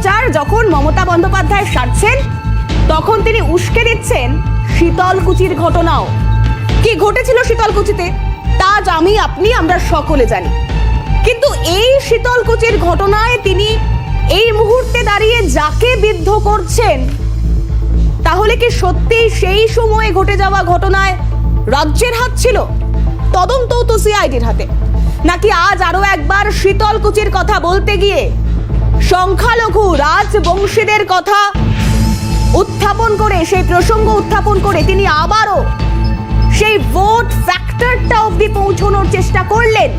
প্রচার যখন মমতা বন্দ্যোপাধ্যায় সারছেন, তখন তিনি উস্কে দিচ্ছেন শীতলকুচির ঘটনাও। কি ঘটেছিল শীতলকুচিতে? তা আমি আপনি, আমরা সকলে জানি। কিন্তু এই শীতলকুচির ঘটনায় তিনি এই মুহূর্তে দাঁড়িয়ে যাকে বিদ্ধ করছেন, তাহলে কি সত্যি সেই সময়ে ঘটে যাওয়া ঘটনায় রাজ্যের হাত ছিল? তদন্ত তো সিআইডির হাতে। নাকি আজ আরও একবার শীতলকুচির কথা বলতে গিয়ে সংখ্যালঘু রাজবংশীদের কথা উত্থাপন করে, সেই প্রসঙ্গ উত্থাপন করে তিনি আবারও সেই ভোট ফ্যাক্টরটা অবধি পৌঁছানোর চেষ্টা করলেন।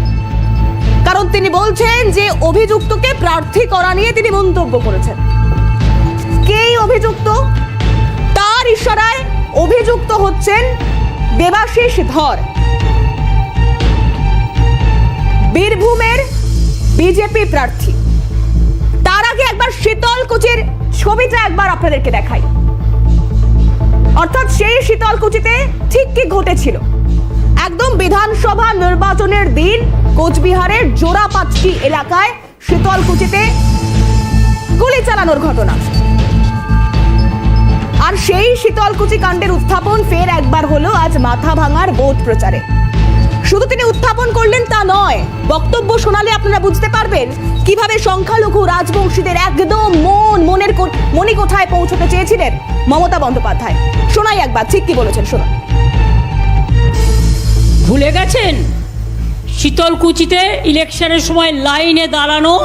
কারণ তিনি বলছেন যে অভিযুক্তকে প্রার্থী করা নিয়ে তিনি মন্তব্য করেছেন। কেই অভিযুক্ত? তার ইশারায় অভিযুক্ত হচ্ছেন দেবাশিস ধর। বীরভূমের বিজেপি প্রার্থী। একবার শীতলকুচির ছবিটা একবার আপনাদেরকে দেখাই। অর্থাৎ সেই শীতলকুচিতে ঠিক কি ঘটেছিল? একদম বিধানসভা নির্বাচনের দিন কোচবিহারের জোড়াপাটকি এলাকায় শীতলকুচিতে গুলি চালানোর ঘটনা। আর সেই শীতলকুচি কাণ্ডের উত্থাপন ফের একবার হলো আজ মাথা ভাঙার বোধ প্রচারে। শুধু তিনি উত্থাপন করলেন তা নয়, বক্তব্য শোনালে আপনারা বুঝতে পারবেন কীভাবে সংখ্যালঘু রাজবংশীদের একদম মন, মনের মনি কোঠায় পৌঁছতে চেয়েছিলেন মমতা বন্দ্যোপাধ্যায়। শোনাই একবার, ঠিক কি বলেছেন, শোনান। ভুলে গেছেন? শীতলকুচিতে ইলেকশনের সময় লাইনে দাঁড়ানো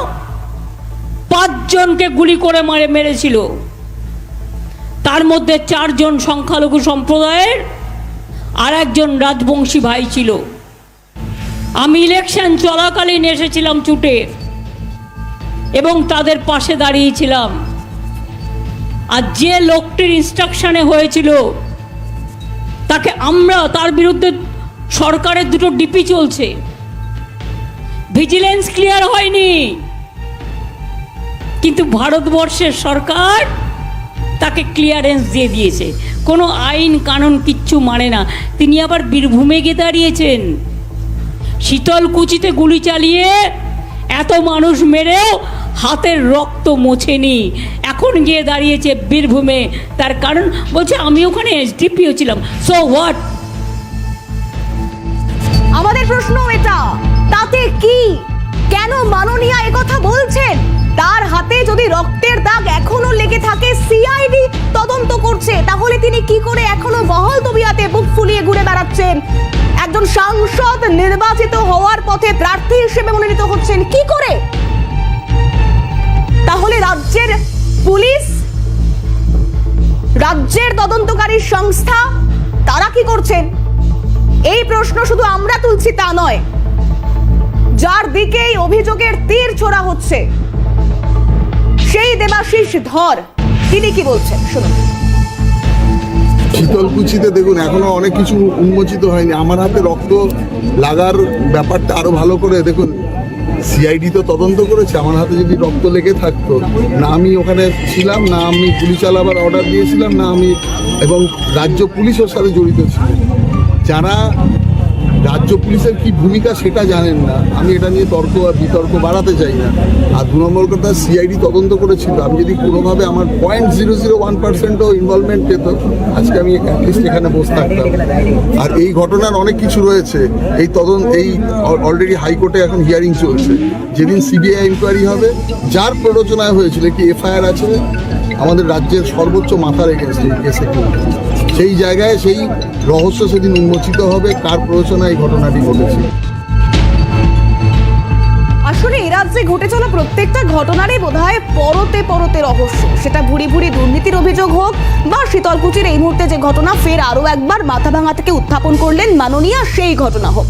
পাঁচজনকে গুলি করে মারে, মেরেছিল। তার মধ্যে চারজন সংখ্যালঘু সম্প্রদায়ের আর একজন রাজবংশী ভাই ছিল। আমি ইলেকশন চলাকালীন এসেছিলাম ছুটে এবং তাদের পাশে দাঁড়িয়েছিলাম। আর যে লোকটির ইনস্ট্রাকশনে হয়েছিল, তাকে আমরা, তার বিরুদ্ধে সরকারের দুটো ডিপি চলছে। ভিজিলেন্স ক্লিয়ার হয়নি। কিন্তু ভারতবর্ষের সরকার তাকে ক্লিয়ারেন্স দিয়ে দিয়েছে। কোনো আইন কানুন কিচ্ছু মানে না। তিনি আবার বীরভূমে গিয়ে দাঁড়িয়েছেন। শীতলকুচিতে গুলি চালিয়ে এত মানুষ মেরেও হাতের রক্ত মোছেনি। এখন গিয়ে দাঁড়িয়েছে বীরভূমে। তার কারণ বলছে, আমি ওখানে এসডিপিও ছিলাম। সো হোয়াট আমাদের প্রশ্ন এটা, তাতে কি? কেন মাননীয়া একথা বলছেন? তার হাতে যদি রক্তের দাগ এখনও লেগে থাকে, সিআইডি তদন্ত করছে। তাহলে তিনি কি করে এখনও বহল তবিয়াতে বুক ফুলিয়ে ঘুরে বেড়াচ্ছেন? একজন সাংসদ নির্বাচিত হওয়ার পথে প্রার্থী হিসেবে মনোনীত হচ্ছেন কি করে? তাহলে রাজ্যের পুলিশ, রাজ্যের তদন্তকারী সংস্থা, তারা কি করছেন? এই প্রশ্ন শুধু আমরা তুলছি তা নয়। যার দিকেই অভিযোগের তীর ছোড়া হচ্ছে, সেই দেবাশিস ধর। তিনি কি বলছেন? শুনুন। শীতলকুচিতে দেখুন, এখনও অনেক কিছু উন্মোচিত হয়নি। আমার হাতে রক্ত লাগার ব্যাপারটা আরও ভালো করে, দেখুন সিআইডি তো তদন্ত করেছে, আমার হাতে যদি রক্ত লেগে থাকতো, না আমি ওখানে ছিলাম, না আমি গুলি চালাবার অর্ডার দিয়েছিলাম, না আমি এবং রাজ্য পুলিশের সাথে জড়িত ছিল যারা রাজ্য পুলিশের কি ভূমিকা সেটা জানেন না। আমি এটা নিয়ে তর্ক আর বিতর্ক বাড়াতে চাই না। আর দু নম্বর কথা সিআইডি তদন্ত করেছিল। আমি যদি কোনোভাবে আমার পয়েন্ট জিরো জিরো ওয়ান পার্সেন্টও ইনভলভমেন্ট পেত, আজকে আমি অ্যাটলিস্ট এখানে বসে থাকতাম। আর এই ঘটনার অনেক কিছু রয়েছে। এই তদন্ত এই অলরেডি হাইকোর্টে এখন হিয়ারিং চলছে। যেদিন সিবিআই ইনকোয়ারি হবে, যার প্ররোচনায় হয়েছিল কি এফআইআর আছে, আমাদের রাজ্যের সর্বোচ্চ এই কেসে সেই জায়গায় সেই রহস্য সেদিন উন্মোচিত হবে, কার প্ররোচনায় এই ঘটনাটি ঘটেছে। আসলে এ রাজ্যে ঘটে চলা প্রত্যেকটা ঘটনারই বোধ হয় পরতে পরতে রহস্য। সেটা ভুড়ি ভুড়ি দুর্নীতির অভিযোগ হোক বা শীতলকুচির এই মুহূর্তে যে ঘটনা, ফের আরও একবার মাথা ভাঙা থেকে উত্থাপন করলেন মাননীয়া সেই ঘটনা হোক।